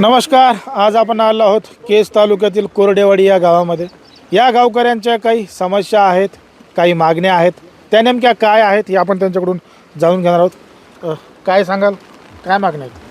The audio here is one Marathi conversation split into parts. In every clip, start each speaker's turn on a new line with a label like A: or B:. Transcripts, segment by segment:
A: नमस्कार आज आपण आलो आहोत केस तालुक्यातील कोरडेवाडी या गावामध्ये. या गावकऱ्यांच्या काही समस्या आहेत काही मागण्या आहेत त्या नेमक्या काय आहेत हे आपण त्यांच्याकडून जाणून घेणार आहोत. अ, काय सांगाल? काय मागण्या आहेत?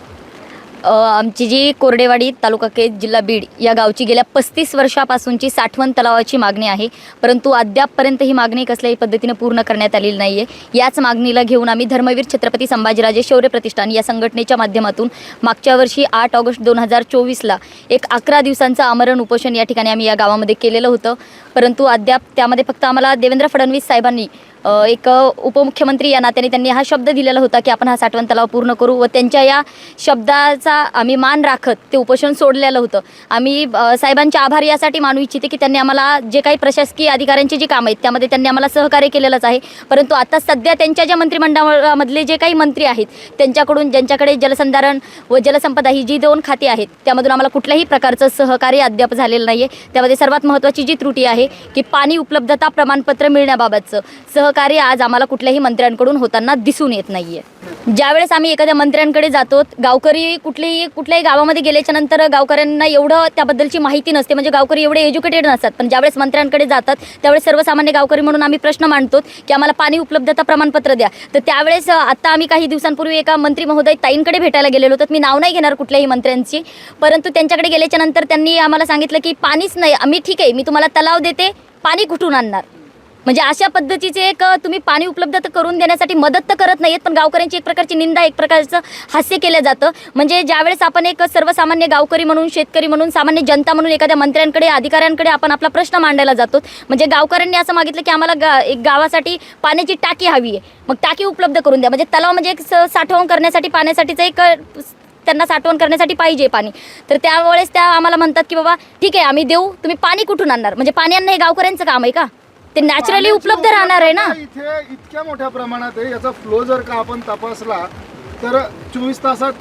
B: आमची जी कोरडेवाडी तालुका केज जिल्हा बीड या गावची गेल्या पस्तीस वर्षापासूनची साठवण तलावाची मागणी आहे. परंतु अद्यापपर्यंत ही मागणी कसल्याही पद्धतीने पूर्ण करण्यात आलेली नाही आहे याच मागणीला घेऊन आम्ही धर्मवीर छत्रपती संभाजीराजे शौर्य प्रतिष्ठान या संघटनेच्या माध्यमातून मागच्या वर्षी आठ ऑगस्ट दोन हजार चोवीसला एक अकरा दिवसांचं आमरण उपोषण या ठिकाणी आम्ही या गावामध्ये केलेलं होतं. परंतु अद्याप त्यामध्ये फक्त आम्हाला देवेंद्र फडणवीस साहेबांनी एक उपमुख्यमंत्री या नात्याने त्यांनी हा शब्द दिलेला होता की आपण हा साठवण तलाव पूर्ण करू व त्यांच्या या शब्दाचा आम्ही मान राखत ते उपोषण सोडलेलं होतं. आम्ही साहेबांचे आभार यासाठी मानू इच्छिते की त्यांनी आम्हाला जे काही प्रशासकीय अधिकाऱ्यांची जी कामं आहेत त्यामध्ये त्यांनी आम्हाला सहकार्य केलेलंच आहे. परंतु आता सध्या त्यांच्या ज्या मंत्रिमंडळामधले जे काही मंत्री आहेत त्यांच्याकडून ज्यांच्याकडे जलसंधारण व जलसंपदा ही जी दोन खाती आहेत त्यामधून आम्हाला कुठल्याही प्रकारचं सहकार्य अद्याप झालेलं नाही आहे त्यामध्ये सर्वात महत्त्वाची जी त्रुटी आहे की पाणी उपलब्धता प्रमाणपत्र मिळण्याबाबतचं. सहकार्य आज आम्हाला कुठल्याही मंत्र्यांकडून होताना दिसून येत नाही आहे ज्यावेळेस आम्ही एखाद्या मंत्र्यांकडे जातो गावकरी कुठलेही कुठल्याही गावामध्ये गेल्याच्यानंतर गावकऱ्यांना एवढं त्याबद्दलची माहिती नसते. म्हणजे गावकरी एवढे एज्युकेटेड नसतात. पण ज्यावेळेस मंत्र्यांकडे जातात त्यावेळेस सर्वसामान्य गावकरी म्हणून आम्ही प्रश्न मांडतो की आम्हाला पाणी उपलब्धता प्रमाणपत्र द्या. तर त्यावेळेस आत्ता आता आम्ही काही दिवसांपूर्वी एका मंत्री महोदय ताईंकडे भेटायला गेलेलो होतो. मी नाव नाही घेणार कुठल्याही मंत्र्यांची. परंतु त्यांच्याकडे गेल्याच्यानंतर त्यांनी आम्हाला सांगितलं की पाणीच नाही. आम्ही ठीक आहे. मी तुम्हाला तलाव देते. ते पाणी कुठून आणणार? म्हणजे अशा पद्धतीचे एक तुम्ही पाणी उपलब्ध तर करून देण्यासाठी मदत तर करत नाहीत पण गावकऱ्यांची एक प्रकारची निंदा एक प्रकारचं हास्य केलं जातं. म्हणजे ज्यावेळेस आपण एक सर्वसामान्य गावकरी म्हणून शेतकरी म्हणून सामान्य जनता म्हणून एखाद्या मंत्र्यांकडे अधिकाऱ्यांकडे आपण आपला प्रश्न मांडायला जातो. म्हणजे गावकऱ्यांनी असं मागितलं की आम्हाला गा एक गावासाठी पाण्याची टाकी हवी आहे. मग टाकी उपलब्ध करून द्या. म्हणजे तलाव म्हणजे एक स- साठवण करण्यासाठी पाण्यासाठीचं एक त्यांना साठवण करण्यासाठी पाहिजे पाणी. तर त्यावेळेस त्या आम्हाला म्हणतात की बाबा ठीक आहे आम्ही देऊ तुम्ही पाणी कुठून आणणार? म्हणजे पाणी आणणं हे गावकऱ्यांचं काम आहे का? ते नॅचरली उपलब्ध राहणार आहे ना?
C: इथे इतक्या मोठ्या प्रमाणात आहे. याचा फ्लो जर का आपण तपासला तर चोवीस तासात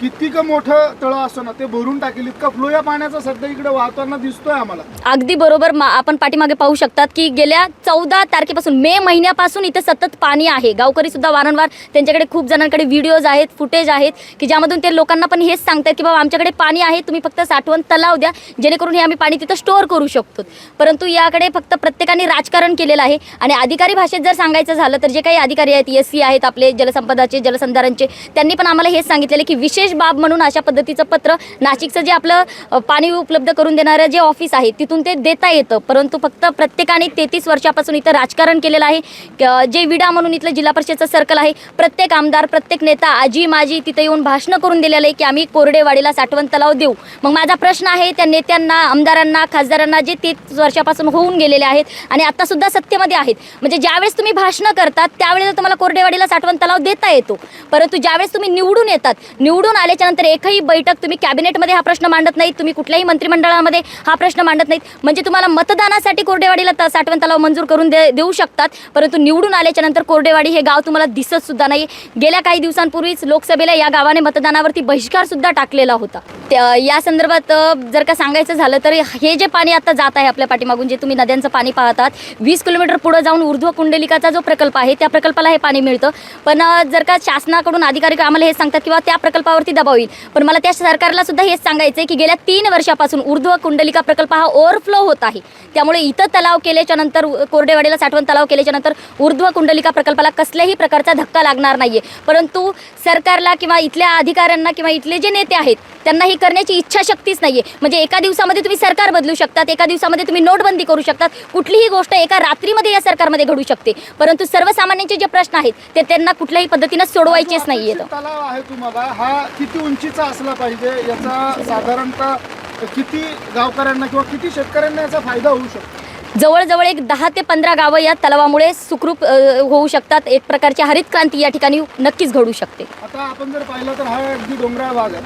C: किती का मोठं तळं असतो ना ते भरून टाकेल इतका फ्लो या पाण्याचा सध्या इकडे वाहताना दिसतोय आम्हाला.
B: अगदी बरोबर. मा- आपण पाठीमागे पाहू शकतात की गेल्या चौदा तारखेपासून मे महिन्यापासून इथे सतत पाणी आहे. गावकरी सुद्धा वारंवार त्यांच्याकडे खूप जणांकडे व्हिडिओज आहेत फुटेज आहेत की ज्यामधून ते लोकांना पण हेच सांगतात की बाबा आमच्याकडे पाणी आहे तुम्ही फक्त साठवण तलाव द्या जेणेकरून हे आम्ही पाणी तिथं स्टोअर करू शकतो. परंतु याकडे फक्त प्रत्येकाने राजकारण केलेलं आहे. आणि अधिकारी भाषेत जर सांगायचं झालं तर जे काही अधिकारी आहेत एस सी आहेत आपले जलसंपदाचे जलसंधारणचे त्यांनी पण आम्हाला हेच सांगितलेलं की विशेष बाब म्हणून अशा पद्धतीचं पत्र नाशिकचं जे आपलं पाणी उपलब्ध करून देणारं जे ऑफिस आहे तिथून ते देता येतं. परंतु फक्त प्रत्येकाने तेहतीस वर्षापासून इथं राजकारण केलेलं आहे. जे विडा म्हणून इथलं जिल्हा परिषदचं सर्कल आहे प्रत्येक आमदार प्रत्येक नेता आजी माजी तिथे येऊन भाषणं करून दिलेलं आहे की आम्ही कोरडेवाडीला साठवण तलाव देऊ. मग माझा प्रश्न आहे त्या नेत्यांना आमदारांना खासदारांना जे तेहतीस वर्षापासून होऊन गेलेले आहेत आणि आत्तासुद्धा सत्तेमध्ये आहेत. म्हणजे ज्यावेळेस तुम्ही भाषणं करतात त्यावेळेस तुम्हाला कोरडेवाडीला साठवण तलाव देता येतो. परंतु ज्यावेळेस तुम्ही निवडून येतात निवडून आल्याच्यानंतर एकही बैठक तुम्ही कॅबिनेटमध्ये हा प्रश्न मांडत नाहीत. तुम्ही कुठल्याही मंत्रिमंडळामध्ये हा प्रश्न मांडत नाहीत. म्हणजे तुम्हाला मतदानासाठी कोरडेवाडीला साठवण तलाव मंजूर करून दे देऊ शकतात. परंतु निवडून आल्याच्यानंतर कोरडेवाडी हे गाव तुम्हाला दिसत सुद्धा नाही. गेल्या काही दिवसांपूर्वीच लोकसभेला या गावाने मतदानावरती बहिष्कार सुद्धा टाकलेला होता. त्या- या संदर्भात जर का सांगायचं झालं तर हे जे पाणी आता जात आहे आपल्या पाठीमागून जे तुम्ही नद्यांचं पाणी पाहतात वीस किलोमीटर पुढे जाऊन ऊर्ध्व कुंडलिकाचा जो प्रकल्प आहे त्या प्रकल्पाला हे पाणी मिळतं. पण जर का शासनाकडून अधिकारी आम्हाला हे सांगतात किंवा त्या प्रकल्पावर प्रकल्पावरती दबाव येईल पण मला त्या सरकारला सुद्धा हेच सांगायचं आहे की गेल्या तीन वर्षापासून ऊर्ध्व कुंडलिका प्रकल्प हा ओव्हरफ्लो होत आहे. त्यामुळे इथं तलाव केल्याच्यानंतर कोरडेवाडीला साठवण तलाव केल्याच्यानंतर ऊर्ध्व कुंडलिका प्रकल्पाला कसल्याही प्रकारचा धक्का लागणार नाहीये. परंतु सरकारला किंवा इथल्या अधिकाऱ्यांना किंवा इथले जे नेते आहेत त्यांना हे करण्याची इच्छाशक्तीच नाहीये. म्हणजे एका दिवसामध्ये तुम्ही सरकार बदलू शकतात एका दिवसामध्ये तुम्ही नोटबंदी करू शकतात. कुठलीही गोष्ट एका रात्रीमध्ये या सरकारमध्ये घडू शकते. परंतु सर्वसामान्यांचे जे प्रश्न आहेत ते त्यांना कुठल्याही पद्धतीनं सोडवायचेच नाहीये
C: तलाव आहे तुम्हाला. हा किती उंचीचा असला पाहिजे याचा साधारणतः किती गावकऱ्यांना किंवा किती शेतकऱ्यांना याचा फायदा होऊ शकतो?
B: जवळजवळ एक दहा ते पंधरा गावं या तलावामुळे सुखरूप अ, होऊ शकतात. एक प्रकारची हरित क्रांती या ठिकाणी नक्कीच घडू शकते.
C: आता आपण जर पाहिलं तर हा अगदी डोंगराळ भाग आहे.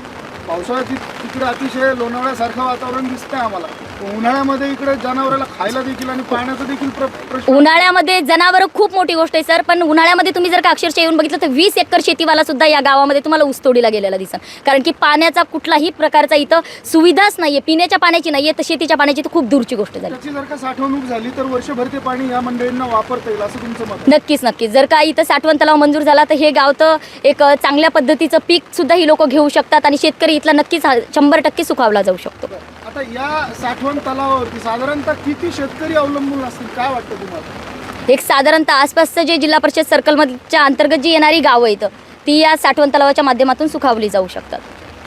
C: पावसाळ्यात ति- तिकडे अतिशय लोणावळ्यासारखं वातावरण दिसतंय आम्हाला. उन्हाळ्यामध्ये इकडे जनावराला खायला देखील आणि पाण्याचा देखील प्र- प्रश्न
B: उन्हाळ्यामध्ये जनावरं खूप मोठी गोष्ट आहे सर. पण उन्हाळ्यामध्ये तुम्ही जर का अक्षरशः येऊन बघितलं तर वीस एकर शेतीवाला सुद्धा या गावामध्ये तुम्हाला ऊसतोडीला गेलेला दिसन. कारण की पाण्याचा कुठलाही प्रकारचा इथं सुविधाच नाहीये पिण्याच्या पाण्याची नाहीये तर शेतीच्या पाण्याची तर खूप दूरची गोष्ट झाली.
C: त्याची जर का साठवणूक झाली तर वर्षभर ते पाणी या मंडळींना वापरता येईल असं तुमचं मत आहे?
B: नक्कीच नक्कीच. जर का इथं साठवण तलाव मंजूर झाला तर हे गाव तर एक अ, चांगल्या पद्धतीचं पीक सुद्धा ही लोक घेऊ शकतात आणि शेतकरी इथला नक्कीच हा- शंभर टक्के सुखावला जाऊ शकतो.
C: आता या साठवण तलावावरती साधारणतः किती शेतकरी अवलंबून असतील? काय वाटतं तुम्हाला?
B: एक साधारणतः आसपासचं जे जिल्हा परिषद सर्कलमधच्या अंतर्गत जी येणारी गावं आहेत ती या साठवण तलावाच्या माध्यमातून सुखावली जाऊ शकतात.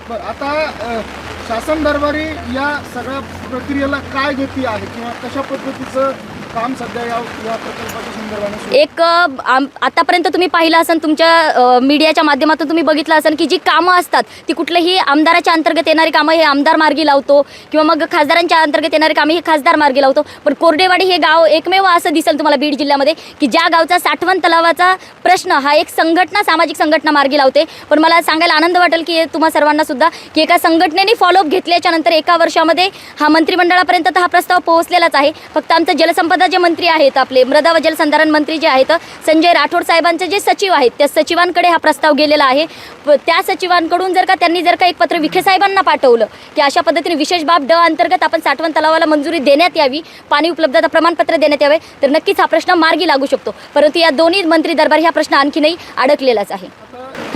C: बरं आता अ, शासन दरबारी या सगळ्या प्रक्रियेला काय गती आहे किंवा कशा पद्धतीचं काम सध्या या या प्रकल्पाच्या संदर्भाने
B: एक आम- आतापर्यंत तुम्ही पाहिलं असेल तुमच्या अ, मीडियाच्या माध्यमातून तुम्ही बघितलं असेल की जी कामं असतात ती कुठल्याही आमदाराच्या अंतर्गत येणारी कामं हे आमदार मार्गी लावतो किंवा मग खासदारांच्या अंतर्गत येणारी कामं हे खासदार मार्गी लावतो. पण कोरडेवाडी हे गाव एकमेव असं दिसेल तुम्हाला बीड जिल्ह्यामध्ये की ज्या गावचा साठवण तलावाचा प्रश्न हा एक संघटना सामाजिक संघटना मार्गी लावते. पण मला सांगायला आनंद वाटेल की तुम्हा सर्वांना सुद्धा की एका संघटनेने फॉलोअप घेतल्याच्या नंतर एका वर्षामध्ये हा मंत्रिमंडळापर्यंत तर हा प्रस्ताव पोहोचलेलाच आहे. फक्त आमचं जलसंपदा जे मंत्री आहेत आपले मृदा व जलसंधारण मंत्री जे आहेत संजय राठोड साहेबांचे जे सचिव आहेत त्या सचिवांकडे हा प्रस्ताव गेलेला आहे. त्या सचिवांकडून जर का त्यांनी जर का एक पत्र विखे साहेबांना पाठवलं की अशा पद्धतीने विशेष बाब ड अंतर्गत आपण साठवण तलावाला मंजुरी देण्यात यावी पाणी उपलब्धता प्रमाणपत्र देण्यात यावे तर नक्कीच हा प्रश्न मार्गी लागू शकतो. परंतु या दोन्ही मंत्री दरबार हा प्रश्न आणखीनही अडकलेलाच आहे.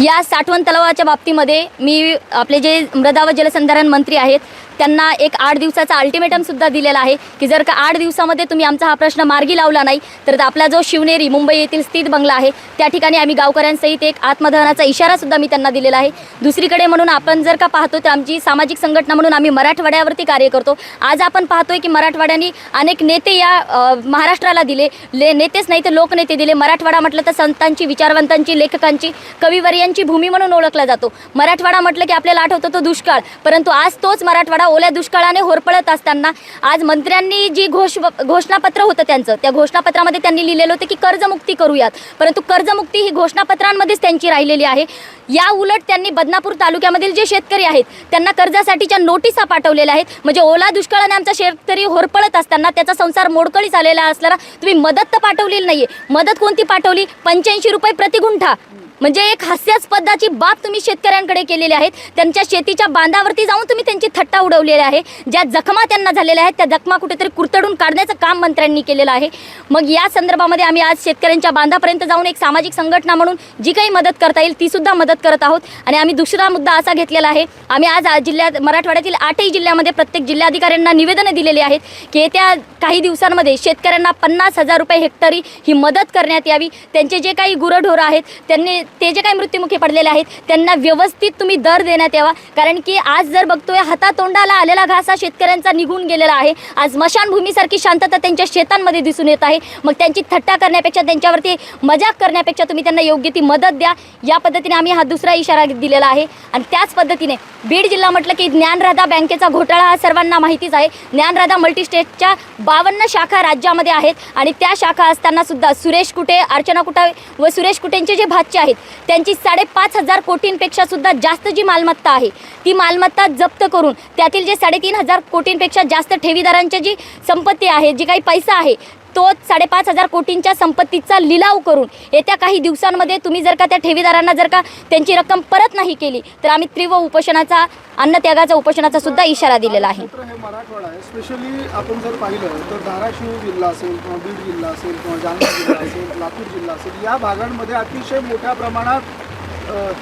B: या साठवण तलावाच्या बाबतीमध्ये मी आपले जे मृदा व जलसंधारण मंत्री आहेत त्यांना एक आठ दिवसाचा अल्टिमेटम सुद्धा दिलेला आहे की जर का आठ दिवसामध्ये तुम्ही आमचा हा प्रश्न मार्गी लावला नाही तर आपला जो शिवनेरी मुंबई येथील स्थित बंगला आहे त्या ठिकाणी आम्ही गावकऱ्यांसहित एक आत्मदहनाचा इशारासुद्धा मी त्यांना दिलेला आहे. दुसरीकडे म्हणून आपण जर का पाहतो तर आमची सामाजिक संघटना म्हणून आम्ही मराठवाड्यावरती कार्य करतो. आज आपण पाहतोय की मराठवाड्याने अनेक नेते या महाराष्ट्राला दिले. ले नेतेच नाही तर लोकनेते दिले. मराठवाडा म्हटलं तर संतांची विचारवंतांची लेखकांची कविवर्यांची भूमी म्हणून ओळखला जातो. मराठवाडा म्हटलं की आपल्याला आठवतो तो दुष्काळ. परंतु आज तोच मराठवाडा ओल्या दुष्काळाने होरपळत असताना आज मंत्र्यांनी जी घोष घोषणापत्र होतं त्यांचं त्या घोषणापत्रामध्ये त्यांनी लिहिलेलं होतं की कर्जमुक्ती करूयात. परंतु कर्जमुक्ती ही घोषणापत्रांमध्येच त्यांची राहिलेली आहे. या उलट त्यांनी बदनापूर तालुक्यामधील जे शेतकरी आहेत त्यांना कर्जासाठीच्या नोटिसा पाठवलेल्या आहेत. म्हणजे ओला दुष्काळाने आमचा शेतकरी होरपळत असताना त्याचा संसार मोडकळी आलेला असताना तुम्ही मदत तर पाठवलेली नाही मदत कोणती पाठवली? पंच्याऐंशी रुपये प्रतिगुंठा. म्हणजे एक हास्यास्पदाची बाब तुम्ही शेतकऱ्यांकडे केलेली आहेत त्यांच्या शेतीच्या बांधावरती जाऊन तुम्ही त्यांची थट्टा उडवलेली आहे. ज्या जखमा त्यांना झालेल्या आहेत त्या जखमा कुठेतरी कुरतडून काढण्याचं काम मंत्र्यांनी केलेलं आहे. मग या संदर्भामध्ये आम्ही आज शेतकऱ्यांच्या बांधापर्यंत जाऊन एक सामाजिक संघटना म्हणून जी काही मदत करता येईल ती सुद्धा मदत करत आहोत. आणि आम्ही दुसरा मुद्दा असा घेतलेला आहे. आम्ही आज जिल्ह्यात मराठवाड्यातील आठही जिल्ह्यामध्ये प्रत्येक जिल्हाधिकाऱ्यांना निवेदनं दिलेली आहेत की येत्या काही दिवसांमध्ये शेतकऱ्यांना पन्नास हजार रुपये हेक्टरी ही मदत करण्यात यावी. त्यांचे जे काही गुरंढोरं आहेत त्यांनी ते जे काही मृत्युमुखी पडलेले आहेत त्यांना व्यवस्थित तुम्ही दर देण्यात यावा. कारण की आज जर बघतोय हातातोंडाला आलेला घास हा शेतकऱ्यांचा निघून गेलेला आहे. आज स्मशानभूमीसारखी शांतता त्यांच्या शेतांमध्ये दिसून येत आहे. मग त्यांची थट्टा करण्यापेक्षा त्यांच्यावरती मजाक करण्यापेक्षा तुम्ही त्यांना योग्य ती मदत द्या. या पद्धतीने आम्ही हा दुसरा इशारा दिलेला आहे. आणि त्याच पद्धतीने बीड जिल्हा म्हटलं की ज्ञानराधा बँकेचा घोटाळा हा सर्वांना माहितीच आहे. ज्ञानराधा मल्टीस्टेटच्या बावन्न शाखा राज्यामध्ये आहेत. आणि त्या शाखा असताना सुद्धा सुरेश कुटे अर्चना कुटा व सुरेश कुटेंचे जे भाचे आहेत त्यांची साडेपाच हजार कोटींपेक्षा सुद्धा जास्त जी मालमत्ता आहे ती मालमत्ता जप्त करून त्यातील जे साडेतीन हजार कोटींपेक्षा जास्त ठेवीदारांची जी संपत्ती आहे जी काही पैसा आहे तो साडेपाच हजार कोटींच्या संपत्तीचा लिलाव करून येत्या काही दिवसांमध्ये तुम्ही जर का त्या ठेवीदारांना जर का त्यांची रक्कम परत नाही केली तर आम्ही तीव्र उपोषणाचा अन्नत्यागाचा उपोषणाचा सुद्धा इशारा दिलेला आहे.
C: मराठवाडा स्पेशली आपण जर पाहिलं तर धाराशिव जिल्हा असेल किंवा बीड जिल्हा असेल किंवा जालना जिल्हा असेल लातूर जिल्हा असेल या भागांमध्ये अतिशय मोठ्या प्रमाणात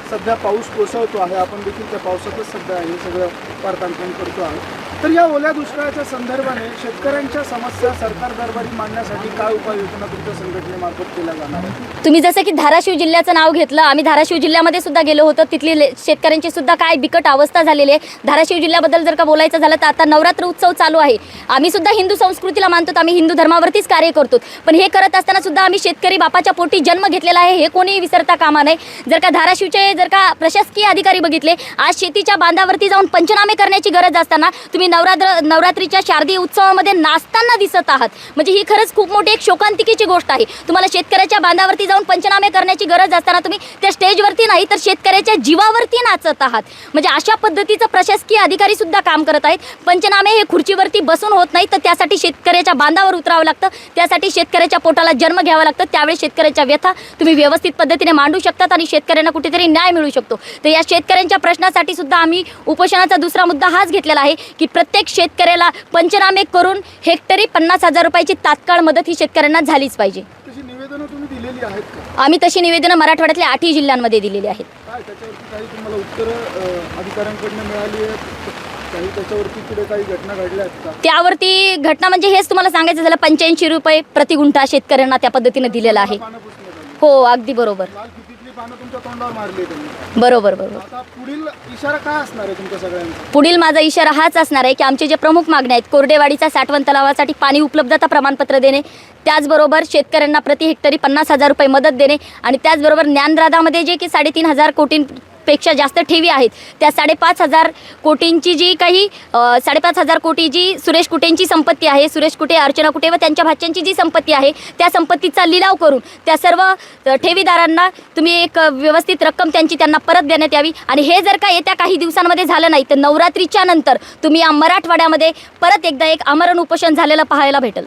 C: सध्या पाऊस कोसळतो आहे. आपण देखील त्या पावसातच सध्या हे सगळं वार्तांकन करतो आहोत. तर या ओल्या दुष्काळाच्या संदर्भाने शेतकऱ्यांच्या समस्या सरकार दरबारी मांडण्यासाठी काय उपाययोजना तुमच्या संघटनेमार्फत केल्या जाणार
B: तुम्ही जसं की धाराशिव जिल्ह्याचं नाव घेतलं आम्ही धाराशिव जिल्ह्यामध्ये सुद्धा गेलो होतो. तिथली ले- शेतकऱ्यांची सुद्धा काय बिकट अवस्था झालेली आहे. धाराशिव जिल्ह्याबद्दल जर का बोलायचं झालं तर आता नवरात्र उत्सव चालू आहे. आम्ही सुद्धा हिंदू संस्कृतीला मानतो आम्ही हिंदू धर्मावरतीच कार्य करतो. पण हे करत असताना सुद्धा आम्ही शेतकरी बापाच्या पोटी जन्म घेतलेला आहे हे कोणीही विसरता कामा नये. जर का धाराशिवचे जर का प्रशासकीय अधिकारी बघितले आज शेतीच्या बांधावरती जाऊन पंचनामे करण्याची गरज असताना तुम्ही नवरात्र नवरात्रीच्या शारदीय उत्सवामध्ये नाचताना दिसत आहात. म्हणजे ही खरंच खूप मोठी एक शोकांतिकेची गोष्ट आहे. तुम्हाला शेतकऱ्याच्या बांधावरती जाऊन पंचनामे करण्याची गरज असताना तुम्ही त्या स्टेजवरती नाही तर शेतकऱ्याच्या जीवावरती नाचत आहात. म्हणजे अशा पद्धतीचं प्रशासकीय अधिकारी सुद्धा काम करत आहेत. पंचनामे हे खुर्चीवरती बसून होत नाही तर त्यासाठी शेतकऱ्याच्या बांधावर उतरावं लागतं. त्यासाठी शेतकऱ्याच्या पोटाला जन्म घ्यावा लागतं. त्यावेळी शेतकऱ्याच्या व्यथा तुम्ही व्यवस्थित पद्धतीने मांडू शकतात आणि शेतकऱ्यांना कुठेतरी न्याय मिळू शकतो. तर या शेतकऱ्यांच्या प्रश्नासाठी सुद्धा आम्ही उपोषणाचा दुसरा मुद्दा हाच घेतलेला आहे की प्रत्येक शेतकऱ्याला पंचनामे करून हेक्टरी पन्नास हजार रुपयाची तात्काळ मदत ही शेतकऱ्यांना झालीच पाहिजे. आम्ही तशी निवेदनं मराठवाड्यातल्या आठही जिल्ह्यांमध्ये दिलेली आहेत. त्यावरती घटना म्हणजे हेच तुम्हाला सांगायचं झालं पंच्याऐंशी रुपये प्रति गुंठा शेतकऱ्यांना त्या पद्धतीने दिलेलं आहे. हो अगदी बरोबर.
C: पानं तुमच्या तोंडावर मारली आहे त्यांनी.
B: बरोबर बरोबर.
C: आता पुढील इशारा काय असणार आहे तुमच्या सगळ्यांचा?
B: पुढील माझा इशारा हाच असणार आहे की आमचे जे प्रमुख मागण्या आहेत कोरडेवाडीचा साठवण तलावासाठी पाणी उपलब्धता प्रमाणपत्र देणे त्याचबरोबर शेतकऱ्यांना प्रति हेक्टरी पन्नास हजार रुपये मदत देणे आणि त्याचबरोबर ज्ञानराधामध्ये जे की साडेतीन हजार पेक्षा जास्त ठेवी आहेत. त्या साडेपाच हजार कोटींची जी काही साडेपाच हजार कोटी जी सुरेश कुटेंची संपत्ती आहे सुरेश कुटे अर्चना कुटे व त्यांच्या भाच्यांची जी संपत्ती आहे त्या संपत्तीचा लिलाव करून त्या सर्व ठेवीदारांना तुम्ही एक व्यवस्थित रक्कम त्यांची त्यांना परत देण्यात यावी. आणि हे जर का येत्या काही दिवसांमध्ये झालं नाही तर नवरात्रीच्या नंतर तुम्ही या मराठवाड्यामध्ये परत एकदा एक आमरण उपोषण झालेलं पाहायला भेटेल.